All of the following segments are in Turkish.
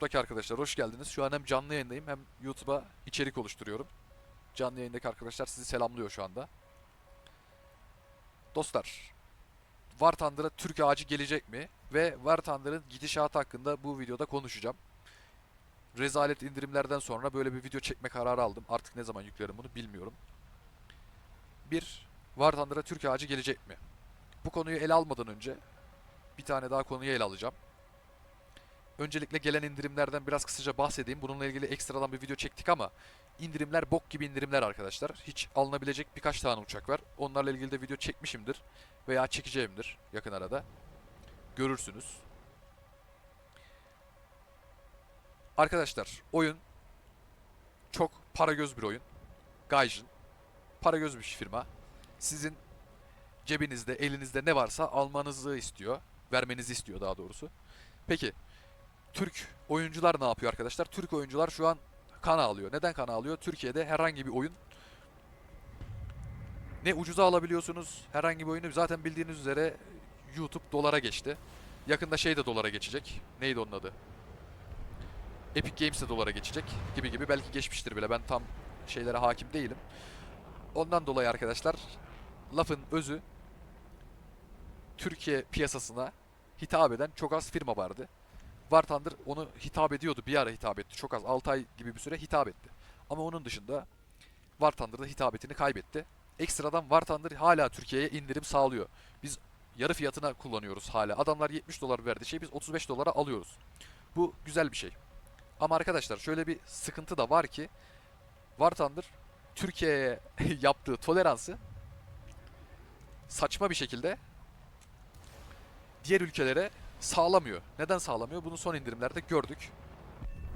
YouTube'daki arkadaşlar hoş geldiniz. Şu an hem canlı yayındayım hem YouTube'a içerik oluşturuyorum. Canlı yayındaki arkadaşlar sizi selamlıyor şu anda. Dostlar, War Thunder'a Türk ağacı gelecek mi? Ve War Thunder'ın gidişatı hakkında bu videoda konuşacağım. Rezalet indirimlerden sonra böyle bir video çekme kararı aldım. Artık ne zaman yüklerim bunu bilmiyorum. Bir, War Thunder'a Türk ağacı gelecek mi? Bu konuyu ele almadan önce bir tane daha konuyu ele alacağım. Öncelikle gelen indirimlerden biraz kısaca bahsedeyim. Bununla ilgili ekstradan bir video çektik ama indirimler bok gibi indirimler arkadaşlar. Hiç alınabilecek birkaç tane uçak var. Onlarla ilgili de video çekmişimdir veya çekeceğimdir yakın arada. Görürsünüz. Arkadaşlar oyun çok para göz bir oyun. Gaijin para göz bir firma. Sizin cebinizde, elinizde ne varsa almanızı istiyor. Vermenizi istiyor daha doğrusu. Peki Türk oyuncular ne yapıyor arkadaşlar? Türk oyuncular şu an kan alıyor. Neden kan alıyor? Türkiye'de herhangi bir oyun ne ucuza alabiliyorsunuz herhangi bir oyunu zaten bildiğiniz üzere YouTube dolara geçti. Yakında şey de dolara geçecek. Neydi onun adı? Epic Games de dolara geçecek gibi gibi belki geçmiştir bile. Ben tam şeylere hakim değilim. Ondan dolayı arkadaşlar lafın özü Türkiye piyasasına hitap eden çok az firma vardı. War Thunder onu hitap ediyordu. Bir ara hitap etti. Çok az 6 ay gibi bir süre hitap etti. Ama onun dışında War Thunder'da hitabetini kaybetti. Ekstradan War Thunder hala Türkiye'ye indirim sağlıyor. Biz yarı fiyatına kullanıyoruz hala. Adamlar 70 dolar verdiği şey biz 35 dolara alıyoruz. Bu güzel bir şey. Ama arkadaşlar şöyle bir sıkıntı da var ki War Thunder Türkiye'ye yaptığı toleransı saçma bir şekilde diğer ülkelere sağlamıyor. Neden sağlamıyor? Bunu son indirimlerde gördük.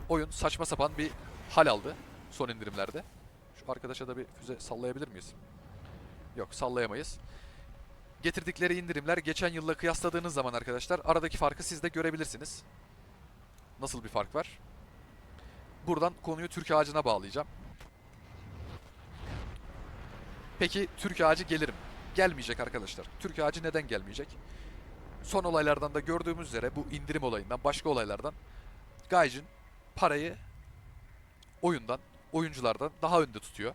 Oyun saçma sapan bir hal aldı son indirimlerde. Şu arkadaşa da bir füze sallayabilir miyiz? Yok sallayamayız. Getirdikleri indirimler geçen yılla kıyasladığınız zaman arkadaşlar aradaki farkı siz de görebilirsiniz. Nasıl bir fark var? Buradan konuyu Türk ağacına bağlayacağım. Peki Türk ağacı gelir mi? Gelmeyecek arkadaşlar. Türk ağacı neden gelmeyecek? Son olaylardan da gördüğümüz üzere bu indirim olayından başka olaylardan Gaijin parayı oyundan, oyunculardan daha önde tutuyor.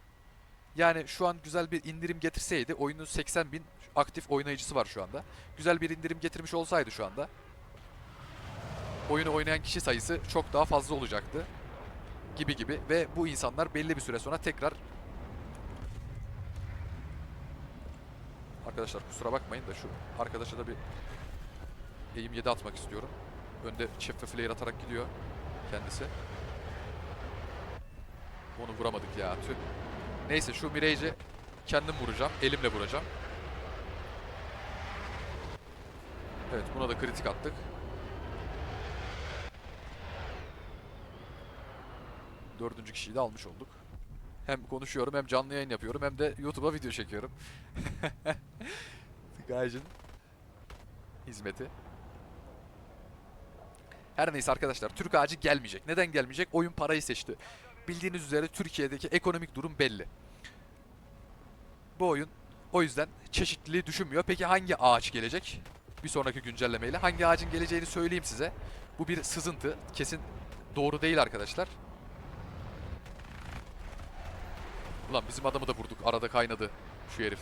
Yani şu an güzel bir indirim getirseydi oyunun 80 bin aktif oynayıcısı var şu anda. Güzel bir indirim getirmiş olsaydı şu anda oyunu oynayan kişi sayısı çok daha fazla olacaktı. Gibi gibi ve bu insanlar belli bir süre sonra tekrar Arkadaşlar kusura bakmayın da şu arkadaşa da bir Eğim 7 atmak istiyorum. Önde çift ve flare atarak gidiyor kendisi. Onu vuramadık ya tüh. Neyse şu Mirage'i kendim vuracağım. Elimle vuracağım. Evet buna da kritik attık. Dördüncü kişiyi de almış olduk. Hem konuşuyorum hem canlı yayın yapıyorum hem de YouTube'a video çekiyorum. Gaijin hizmeti. Her neyse arkadaşlar Türk ağacı gelmeyecek. Neden gelmeyecek? Oyun parayı seçti. Bildiğiniz üzere Türkiye'deki ekonomik durum belli. Bu oyun o yüzden çeşitliliği düşünmüyor. Peki hangi ağaç gelecek? Bir sonraki güncellemeyle. Hangi ağacın geleceğini söyleyeyim size. Bu bir sızıntı. Kesin doğru değil arkadaşlar. Ulan bizim adamı da vurduk. Arada kaynadı şu herif.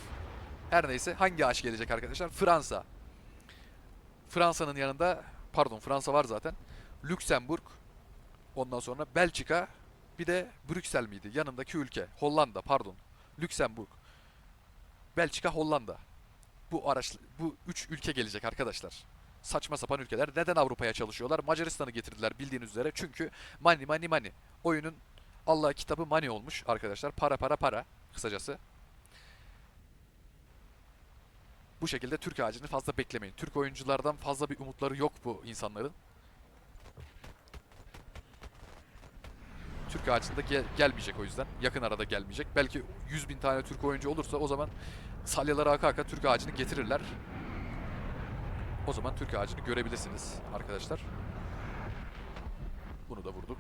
Her neyse hangi ağaç gelecek arkadaşlar? Fransa. Fransa'nın yanında pardon Fransa var zaten. Lüksemburg, ondan sonra Belçika, bir de Brüksel miydi? Yanındaki ülke. Hollanda pardon. Lüksemburg. Belçika, Hollanda. Bu araç bu üç ülke gelecek arkadaşlar. Saçma sapan ülkeler. Neden Avrupa'ya çalışıyorlar? Macaristan'ı getirdiler bildiğiniz üzere. Çünkü money money money. Oyunun Allah kitabı money olmuş arkadaşlar. Para para para kısacası. Bu şekilde Türk ağacını fazla beklemeyin. Türk oyunculardan fazla bir umutları yok bu insanların. Türk ağacında gel- gelmeyecek o yüzden. Yakın arada gelmeyecek. Belki 100 bin tane Türk oyuncu olursa o zaman salyaları aka aka Türk ağacını getirirler. O zaman Türk ağacını görebilirsiniz arkadaşlar. Bunu da vurduk.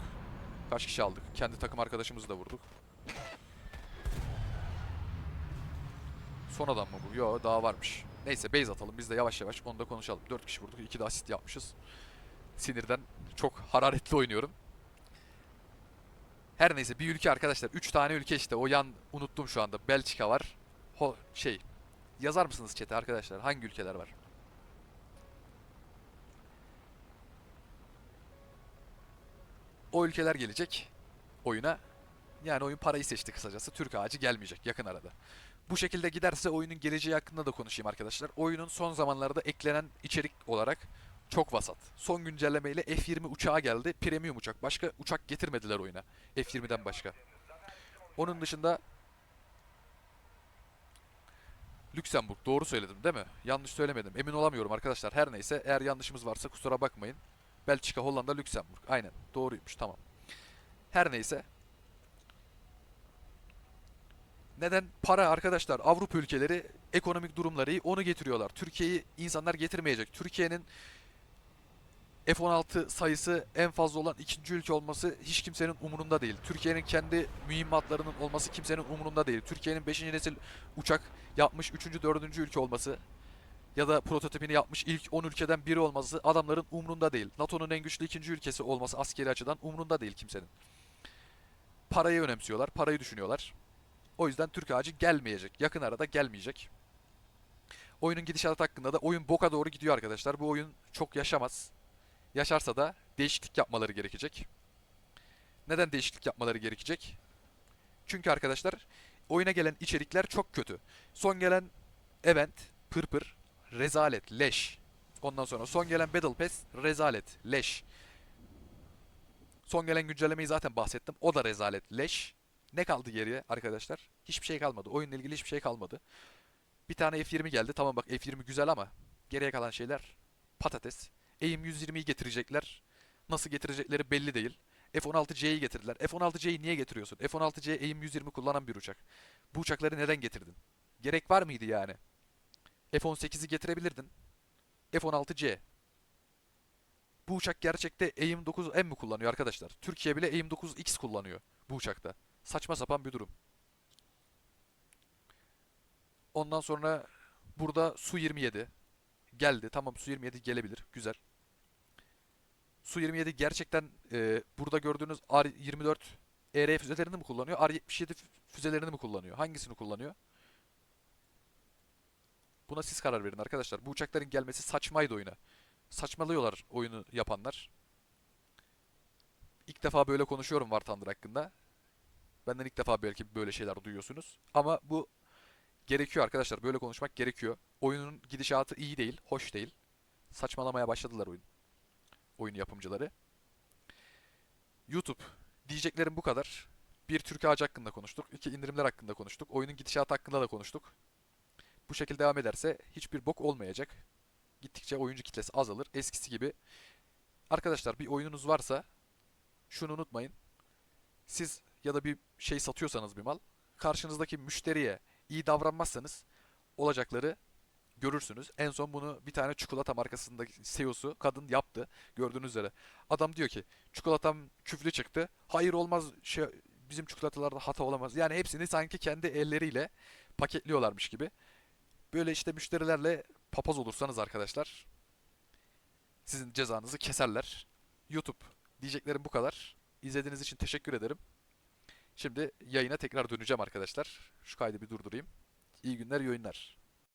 Kaç kişi aldık? Kendi takım arkadaşımızı da vurduk. Son adam mı bu? Yo daha varmış. Neyse base atalım biz de yavaş yavaş onu da konuşalım. 4 kişi vurduk 2 de asist yapmışız. Sinirden çok hararetli oynuyorum. Her neyse bir ülke arkadaşlar. 3 tane ülke işte. O yan unuttum şu anda. Belçika var. Ho şey. Yazar mısınız chat'e arkadaşlar? Hangi ülkeler var? O ülkeler gelecek oyuna. Yani oyun parayı seçti kısacası. Türk ağacı gelmeyecek yakın arada. Bu şekilde giderse oyunun geleceği hakkında da konuşayım arkadaşlar. Oyunun son zamanlarda eklenen içerik olarak çok vasat. Son güncellemeyle F20 uçağı geldi. Premium uçak. Başka uçak getirmediler oyuna. F20'den başka. Onun dışında Lüksemburg. Doğru söyledim değil mi? Yanlış söylemedim. Emin olamıyorum arkadaşlar. Her neyse eğer yanlışımız varsa kusura bakmayın. Belçika, Hollanda, Lüksemburg. Aynen. Doğruymuş. Tamam. Her neyse. Neden? Para arkadaşlar. Avrupa ülkeleri ekonomik durumları. Onu getiriyorlar. Türkiye'yi insanlar getirmeyecek. Türkiye'nin F-16 sayısı en fazla olan ikinci ülke olması hiç kimsenin umurunda değil. Türkiye'nin kendi mühimmatlarının olması kimsenin umurunda değil. Türkiye'nin 5. nesil uçak yapmış 3. 4. ülke olması ya da prototipini yapmış ilk 10 ülkeden biri olması adamların umrunda değil. NATO'nun en güçlü ikinci ülkesi olması askeri açıdan umrunda değil kimsenin. Parayı önemsiyorlar, parayı düşünüyorlar. O yüzden Türk ağacı gelmeyecek. Yakın arada gelmeyecek. Oyunun gidişatı hakkında da oyun boka doğru gidiyor arkadaşlar. Bu oyun çok yaşamaz. Yaşarsa da değişiklik yapmaları gerekecek. Neden değişiklik yapmaları gerekecek? Çünkü arkadaşlar oyuna gelen içerikler çok kötü. Son gelen event pırpır, rezalet, leş. Ondan sonra son gelen Battle Pass rezalet, leş. Son gelen güncellemeyi zaten bahsettim. O da rezalet, leş. Ne kaldı geriye arkadaşlar? Hiçbir şey kalmadı. Oyunla ilgili hiçbir şey kalmadı. Bir tane F20 geldi. Tamam bak F20 güzel ama geriye kalan şeyler patates. AIM 120'yi getirecekler. Nasıl getirecekleri belli değil. F-16C'yi getirdiler. F-16C'yi niye getiriyorsun? F-16C AIM 120 kullanan bir uçak. Bu uçakları neden getirdin? Gerek var mıydı yani? F-18'i getirebilirdin. F-16C. Bu uçak gerçekte AIM 9M mi kullanıyor arkadaşlar? Türkiye bile AIM 9X kullanıyor bu uçakta. Saçma sapan bir durum. Ondan sonra burada Su-27 geldi. Tamam Su-27 gelebilir. Güzel. Su-27 gerçekten e, burada gördüğünüz R-24 ER füzelerini mi kullanıyor? R-77 fü- füzelerini mi kullanıyor? Hangisini kullanıyor? Buna siz karar verin arkadaşlar. Bu uçakların gelmesi saçmaydı oyuna. Saçmalıyorlar oyunu yapanlar. İlk defa böyle konuşuyorum War Thunder hakkında. Benden ilk defa belki böyle şeyler duyuyorsunuz. Ama bu gerekiyor arkadaşlar. Böyle konuşmak gerekiyor. Oyunun gidişatı iyi değil, hoş değil. Saçmalamaya başladılar oyun. Oyun yapımcıları. YouTube. Diyeceklerim bu kadar. Bir Türk ağacı hakkında konuştuk. iki indirimler hakkında konuştuk. Oyunun gidişatı hakkında da konuştuk. Bu şekilde devam ederse hiçbir bok olmayacak. Gittikçe oyuncu kitlesi azalır. Eskisi gibi. Arkadaşlar bir oyununuz varsa şunu unutmayın. Siz ya da bir şey satıyorsanız bir mal, karşınızdaki müşteriye iyi davranmazsanız olacakları görürsünüz. En son bunu bir tane çikolata markasındaki CEO'su kadın yaptı. Gördüğünüz üzere. Adam diyor ki çikolatam küflü çıktı. Hayır olmaz şey bizim çikolatalarda hata olamaz. Yani hepsini sanki kendi elleriyle paketliyorlarmış gibi. Böyle işte müşterilerle papaz olursanız arkadaşlar sizin cezanızı keserler. YouTube diyeceklerim bu kadar. İzlediğiniz için teşekkür ederim. Şimdi yayına tekrar döneceğim arkadaşlar. Şu kaydı bir durdurayım. İyi günler, iyi oyunlar.